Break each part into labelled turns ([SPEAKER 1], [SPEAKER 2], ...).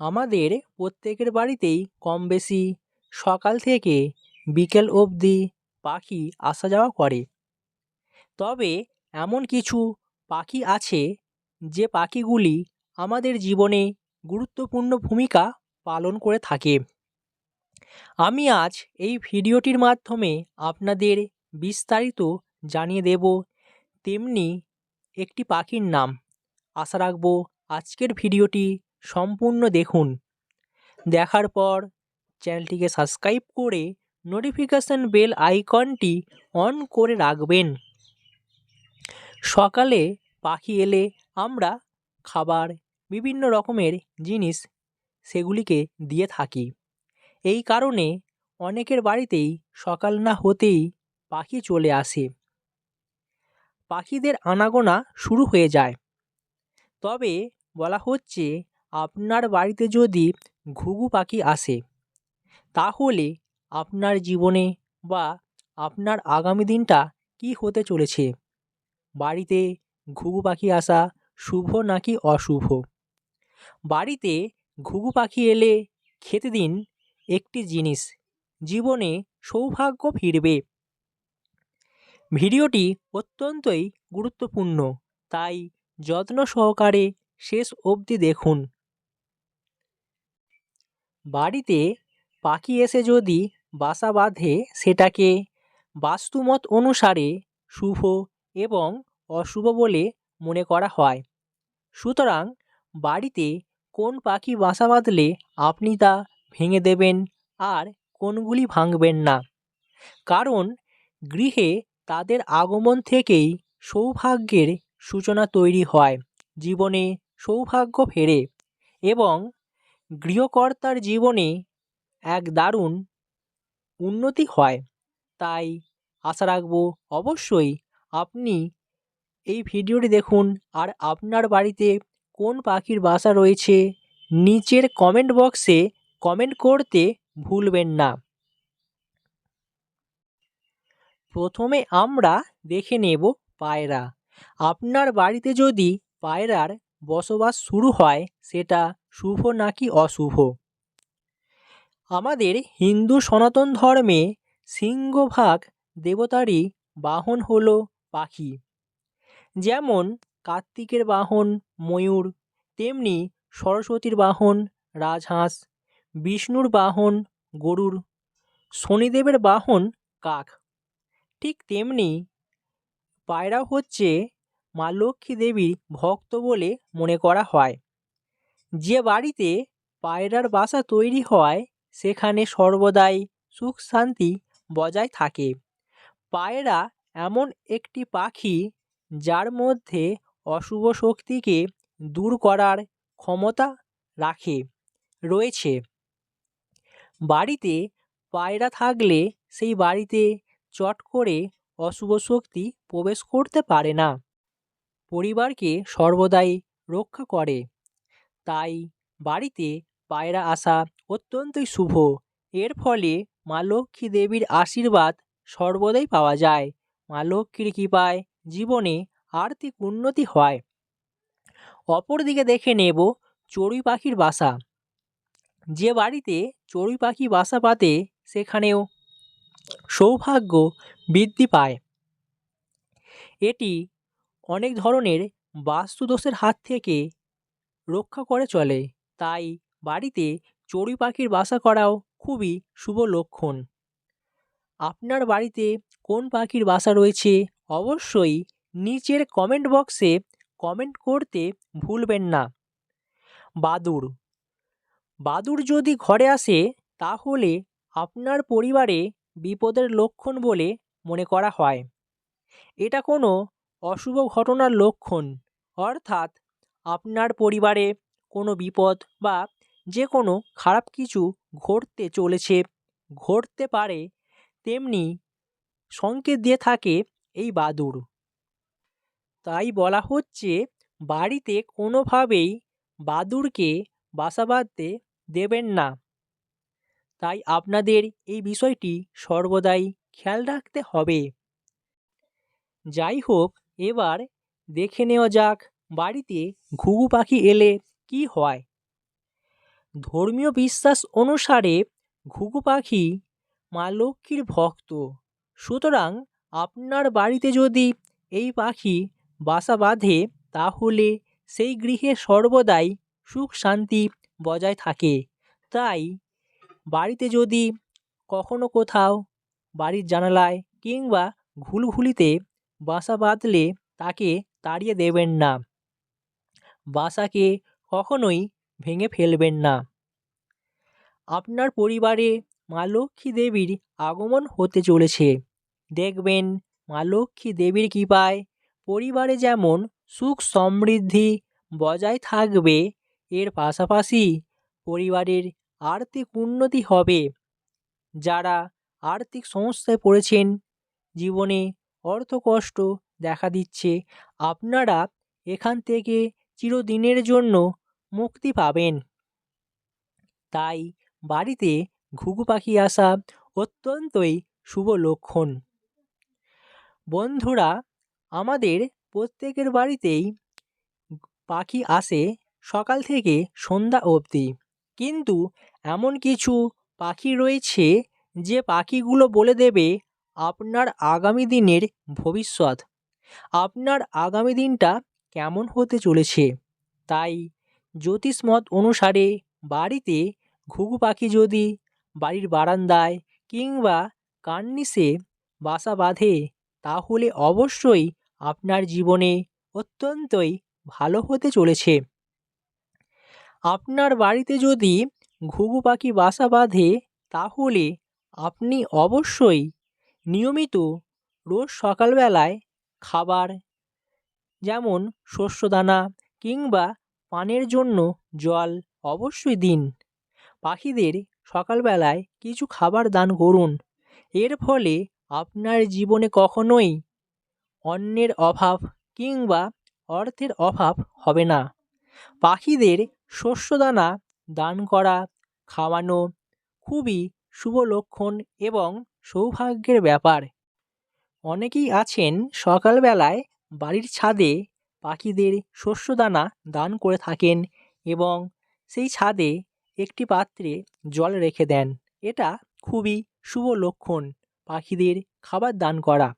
[SPEAKER 1] আমাদের প্রত্যেকের বাড়িতেই কম বেশি সকাল থেকে বিকেল অবধি পাখি আসা যাওয়া করে। তবে এমন কিছু পাখি আছে যে পাখিগুলি আমাদের জীবনে গুরুত্বপূর্ণ ভূমিকা পালন করে থাকে। আমি আজ এই ভিডিওটির মাধ্যমে আপনাদের বিস্তারিত জানিয়ে দেব তেমনি একটি পাখির নাম। আশা রাখব আজকের ভিডিওটি সম্পূর্ণ দেখুন। দেখার পর চ্যানেলটিকে সাবস্ক্রাইব করে নোটিফিকেশান বেল আইকনটি অন করে রাখবেন। সকালে পাখি এলে আমরা খাবার, বিভিন্ন রকমের জিনিস সেগুলিকে দিয়ে থাকি। এই কারণে অনেকের বাড়িতেই সকাল না হতেই পাখি চলে আসে। পাখিদের আনাগোনা শুরু হয়ে যায়। তবে বলা হচ্ছে আপনার বাড়িতে যদি ঘুঘু পাখি আসে, তাহলে আপনার জীবনে বা আপনার আগামী দিনটা কী হতে চলেছে? বাড়িতে ঘুঘু পাখি আসা শুভ নাকি অশুভ? বাড়িতে ঘুঘু পাখি এলে খেতে দিন একটি জিনিস, জীবনে সৌভাগ্য ফিরবে। ভিডিওটি অত্যন্তই গুরুত্বপূর্ণ, তাই যত্ন সহকারে শেষ অবধি দেখুন। বাড়িতে পাখি এসে যদি বাসা বাঁধে সেটাকে বাস্তুমত অনুসারে শুভ এবং অশুভ বলে মনে করা হয়। সুতরাং বাড়িতে কোন পাখি বাসা বাঁধলে আপনি তা ভেঙে দেবেন আর কোনগুলি ভাঙবেন না। কারণ গৃহে তাদের আগমন থেকেই সৌভাগ্যের সূচনা তৈরি হয়, জীবনে সৌভাগ্য ফেরে এবং গৃহকর্তার জীবনে এক দারুণ উন্নতি হয়। তাই আশা রাখব অবশ্যই আপনি এই ভিডিওটি দেখুন আর আপনার বাড়িতে কোন পাখির বাসা রয়েছে নিচের কমেন্ট বক্সে কমেন্ট করতে ভুলবেন না। প্রথমে আমরা দেখে নেব পায়রা। আপনার বাড়িতে যদি পায়রার বসবাস শুরু হয় সেটা শুভ নাকি অশুভ? আমাদের হিন্দু সনাতন ধর্মে সিংহভাগ দেবতারই বাহন হল পাখি। যেমন কার্তিকের বাহন ময়ূর, তেমনি সরস্বতীর বাহন রাজহাঁস, বিষ্ণুর বাহন গরুর, শনিদেবের বাহন কাক। ঠিক তেমনি পায়রা হচ্ছে মা লক্ষ্মী দেবীর ভক্ত বলে মনে করা হয়। যে বাড়িতে পায়রার বাসা তৈরি হয়, সেখানে সর্বদাই সুখ শান্তি বজায় থাকে। পায়রা এমন একটি পাখি যার মধ্যে অশুভ শক্তিকে দূর করার ক্ষমতা রাখে, রয়েছে। বাড়িতে পায়রা থাকলে সেই বাড়িতে চট করে অশুভ শক্তি প্রবেশ করতে পারে না। পরিবারকে সর্বদাই রক্ষা করে। তাই বাড়িতে পায়রা আসা অত্যন্তই শুভ। এর ফলে মা লক্ষ্মী দেবীর আশীর্বাদ সর্বদাই পাওয়া যায়। মা লক্ষ্মীর কৃপায় জীবনে আর্থিক উন্নতি হয়। অপরদিকে দেখে নেব চড়ুই পাখির বাসা। যে বাড়িতে চড়ুই পাখি বাসা পাতে, সেখানেও সৌভাগ্য বৃদ্ধি পায়। এটি অনেক ধরনের বাস্তুদোষের হাত থেকে রক্ষা করে চলে। তাই বাড়িতে চড়ুই পাখির বাসা করাও খুবই শুভ লক্ষণ। আপনার বাড়িতে কোন পাখির বাসা রয়েছে অবশ্যই নিচের কমেন্ট বক্সে কমেন্ট করতে ভুলবেন না। বাদুড়। বাদুড় যদি ঘরে আসে তাহলে আপনার পরিবারে বিপদের লক্ষণ বলে মনে করা হয়। এটা কোনো অশুভ ঘটনার লক্ষণ, অর্থাৎ আপনার পরিবারে কোনো বিপদ বা যে কোনো খারাপ কিছু ঘটতে চলেছে, ঘটতে পারে, তেমনি সংকেত দিয়ে থাকে এই বাদুড়। তাই বলা হচ্ছে, বাড়িতে কোনোভাবেই বাদুড়কে বাসা বাঁধতে দেবেন না। তাই আপনাদের এই বিষয়টি সর্বদাই খেয়াল রাখতে হবে। যাই হোক, এবার দেখে নেওয়া যাক বাড়িতে ঘুঘু পাখি এলে কি হয়? ধর্মীয় বিশ্বাস অনুসারে ঘুঘু পাখি মা লক্ষ্মীর ভক্ত। সুতরাং আপনার বাড়িতে যদি এই পাখি বাসা বাঁধে, তাহলে সেই গৃহে সর্বদাই সুখ শান্তি বজায় থাকে। তাই বাড়িতে যদি কখনো কোথাও বাড়ির জানালায় কিংবা ঘুলঘুলিতে বাসা বাঁধলে তাকে তাড়িয়ে দেবেন না। বাসাকে কখনোই ভেঙে ফেলবেন না। আপনার পরিবারে মা লক্ষ্মী দেবীর আগমন হতে চলেছে। দেখবেন মা লক্ষ্মী দেবীর কৃপায় পরিবারে যেমন সুখ সমৃদ্ধি বজায় থাকবে, এর পাশাপাশি পরিবারের আর্থিক উন্নতি হবে। যারা আর্থিক সমস্যায় পড়েছেন, জীবনে অর্থকষ্ট দেখা দিচ্ছে, আপনারা এখান থেকে চিরদিনের জন্য মুক্তি পাবেন। তাই বাড়িতে ঘুঘু পাখি আসা অত্যন্তই শুভ লক্ষণ। বন্ধুরা, আমাদের প্রত্যেকের বাড়িতেই পাখি আসে সকাল থেকে সন্ধ্যা অবধি। কিন্তু এমন কিছু পাখি রয়েছে যে পাখিগুলো বলে দেবে আপনার আগামী দিনের ভবিষ্যৎ। আপনার আগামী দিনটা কেমন হতে চলেছে। তাই জ্যোতিষমত অনুসারে বাড়িতে ঘুঘু পাখি যদি বাড়ির বারান্দায় কিংবা কার্নিসে বাসা বাঁধে, তাহলে অবশ্যই আপনার জীবনে অত্যন্তই ভালো হতে চলেছে। আপনার বাড়িতে যদি ঘুঘু পাখি বাসা বাঁধে, তাহলে আপনি অবশ্যই নিয়মিত রোজ সকালবেলায় খাবার যেমন শস্যদানা কিংবা পানের জন্য জল অবশ্যই দিন। পাখিদের সকালবেলায় কিছু খাবার দান করুন। এর ফলে আপনার জীবনে কখনোই অন্নের অভাব কিংবা অর্থের অভাব হবে না। পাখিদের শস্যদানা দান করা, খাওয়ানো খুবই শুভ লক্ষণ এবং সৌভাগ্যের ব্যাপার। অনেকেই আছেন সকালবেলায় বাড়ির ছাদে পাখিদের শস্যদানা দান করে থাকেন এবং সেই ছাদে একটি পাত্রে জল রেখে দেন। এটা খুবই শুভ লক্ষণ পাখিদের খাবার দান করা।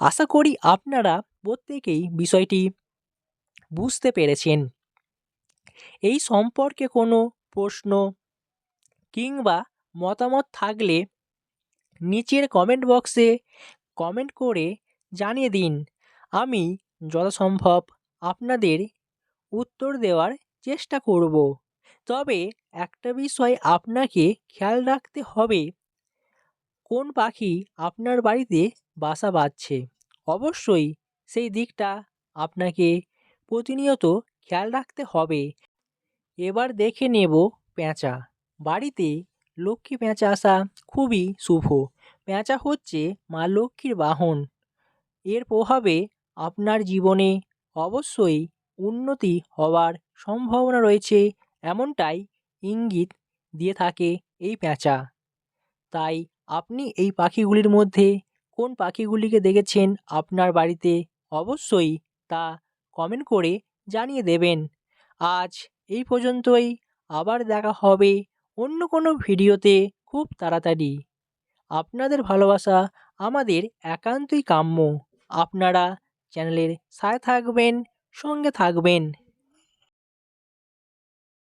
[SPEAKER 1] আশা করি আপনারা প্রত্যেকেই বিষয়টি বুঝতে পেরেছেন। এই সম্পর্কে কোনো প্রশ্ন কিংবা মতামত থাকলে নিচের কমেন্ট বক্সে কমেন্ট করে জানিয়ে দিন। আমি যথাসম্ভব আপনাদের উত্তর দেওয়ার চেষ্টা করব। তবে একটা বিষয় আপনাকে খেয়াল রাখতে হবে। কোন পাখি আপনার বাড়িতে বাসা বাঁধছে? অবশ্যই সেই দিকটা আপনাকে প্রতিনিয়ত খেয়াল রাখতে হবে। এবার দেখে নেব পেঁচা বাড়িতে লক্ষ্মী পেঁচা আসা খুবই শুভ। পেঁচা হচ্ছে মা লক্ষ্মীর বাহন। এর প্রভাবে আপনার জীবনে অবশ্যই উন্নতি হওয়ার সম্ভাবনা রয়েছে এমনটাই ইঙ্গিত দিয়ে থাকে এই পেঁচা তাই আপনি এই পাখিগুলির মধ্যে কোন পাখিগুলিকে দেখেছেন আপনার বাড়িতে অবশ্যই তা কমেন্ট করে জানিয়ে দেবেন। আজ এই পর্যন্তই, আবার দেখা হবে অন্য কোনো ভিডিওতে খুব তাড়াতাড়ি। আপনাদের ভালোবাসা আমাদের একান্তই কাম্য। আপনারা চ্যানেলের সাথে থাকবেন সঙ্গে থাকবেন।